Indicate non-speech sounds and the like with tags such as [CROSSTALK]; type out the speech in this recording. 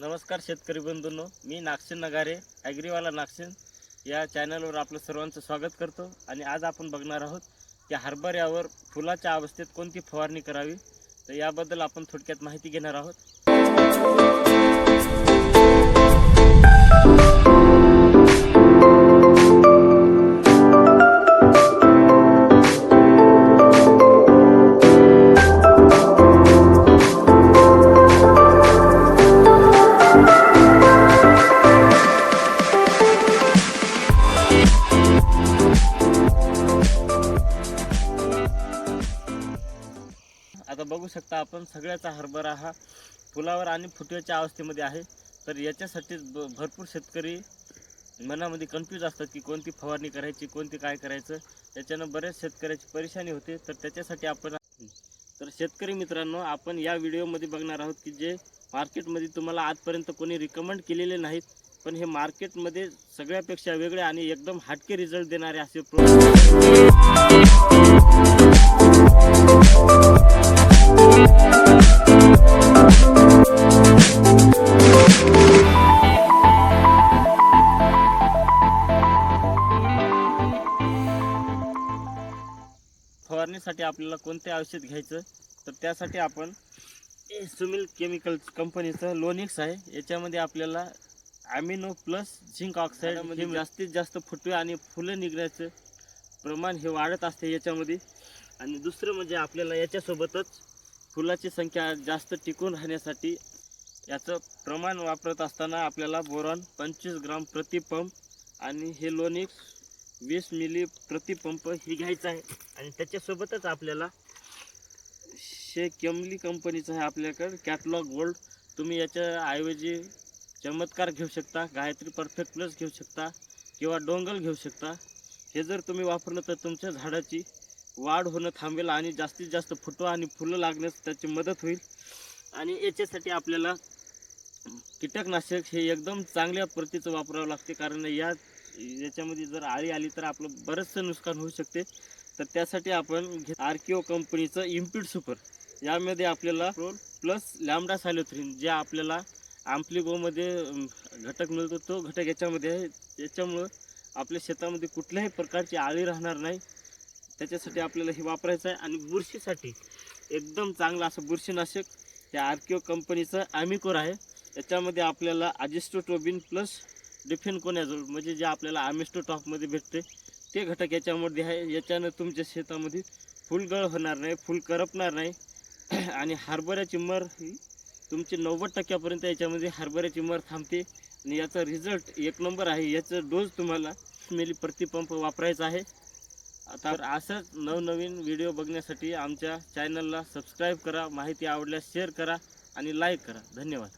नमस्कार शेतकरी बंधूंनो मी नागसेन नगारे ॲग्रीवाला नागसेन या चॅनलवर आपलं सर्वांचं स्वागत करतो आणि आज आपण बघणार आहोत की हरभऱ्यावर फुलाच्या अवस्थेत कोणती फवारणी करावी. तर याबद्दल आपण थोडक्यात माहिती घेणार आहोत. बघू शकता आपण सगळ्याचा हरभरा हा फुलावर आणि फुटव्याच्या अवस्थेमध्ये आहे. तर याच्यासाठी ब- भरपूर शेतकरी मनामध्ये कन्फ्यूज असतात की कोणती फवारणी करायची कोणती काय करायचं. याच्यानं बऱ्याच शेतकऱ्याची परेशानी होते. तर त्याच्यासाठी आपण तर शेतकरी मित्रांनो आपण या व्हिडिओमध्ये बघणार आहोत की जे मार्केटमध्ये तुम्हाला आजपर्यंत कोणी रिकमेंड केलेले नाहीत पण हे मार्केटमध्ये सगळ्यापेक्षा वेगळे आणि एकदम हटके रिझल्ट देणारे असे प्रोडक्ट फवारणीसाठी आपल्याला कोणते औषध घ्यायचं? तर त्यासाठी आपण सुमिल केमिकल कंपनीचं लोनिक्स आहे. याच्यामध्ये आपल्याला ॲमिनो प्लस झिंक ऑक्साईड हे जास्तीत जास्त फुटवे आणि फुलं निघण्याचं प्रमाण हे वाढत असते याच्यामध्ये. आणि दुसरं म्हणजे आपल्याला याच्यासोबतच फुलाची संख्या जास्त टिकून राहण्यासाठी याचं प्रमाण वापरत असताना आपल्याला बोरॉन पंचवीस ग्राम प्रति पंप आणि हे लोनिक्स वीस मिली प्रतिपंप ही हे घ्यायचं आहे. आणि त्याच्यासोबतच आपल्याला शे केमली कंपनीचं आहे आपल्याकडं कॅटलॉग गोल्ड तुम्ही याच्या ऐवजी चमत्कार घेऊ शकता गायत्री परफेक्ट प्लस घेऊ शकता किंवा डोंगल घेऊ शकता. हे जर तुम्ही वापरलं तर तुमच्या झाडाची वाढ होणं थांबेल आणि जास्तीत जास्त फुटवा आणि फुलं लागण्यास त्याची मदत होईल. आणि याच्यासाठी आपल्याला कीटकनाशक हे एकदम चांगल्या प्रतीचं वापरावं लागते कारण या याच्यामध्ये जर आळी आली तर आपलं बरंचसं नुकसान होऊ शकते. तर त्यासाठी आपण आर के ओ कंपनीचं इम्प्युट सुपर. यामध्ये आपल्याला प्रोल प्लस लॅमडा सॅलोथ्रीन जे आपल्याला आम्प्लिगोमध्ये घटक मिळतो तो घटक याच्यामध्ये आहे. याच्यामुळं आपल्या शेतामध्ये कुठल्याही प्रकारची आळी राहणार नाही. त्याच्यासाठी आपल्याला हे वापरायचं आहे. आणि बुरशीसाठी एकदम चांगलं असं बुरशीनाशक हे आर के ओ कंपनीचं ॲमिकोर आहे. याच्यामध्ये आपल्याला अजिस्टोटोबिन प्लस डिफेनकोनॅझोल म्हणजे जे आपल्याला आमिस्टो टॉपमध्ये भेटते ते घटक याच्यामध्ये आहे. याच्यानं तुमच्या शेतामध्ये फुलगळ होणार नाही फुल करपणार नाही. [CLEARS THROAT] आणि हरभऱ्याची मर ही तुमची नव्वद टक्क्यापर्यंत याच्यामध्ये हरभऱ्याची मर थांबते. आणि याचा रिझल्ट एक नंबर आहे. याचं डोस तुम्हाला मिली प्रतिपंप वापरायचा आहे. आता असंच नवनवीन व्हिडिओ बघण्यासाठी आमच्या चॅनलला सबस्क्राईब करा. माहिती आवडल्यास शेअर करा आणि लाईक करा. धन्यवाद.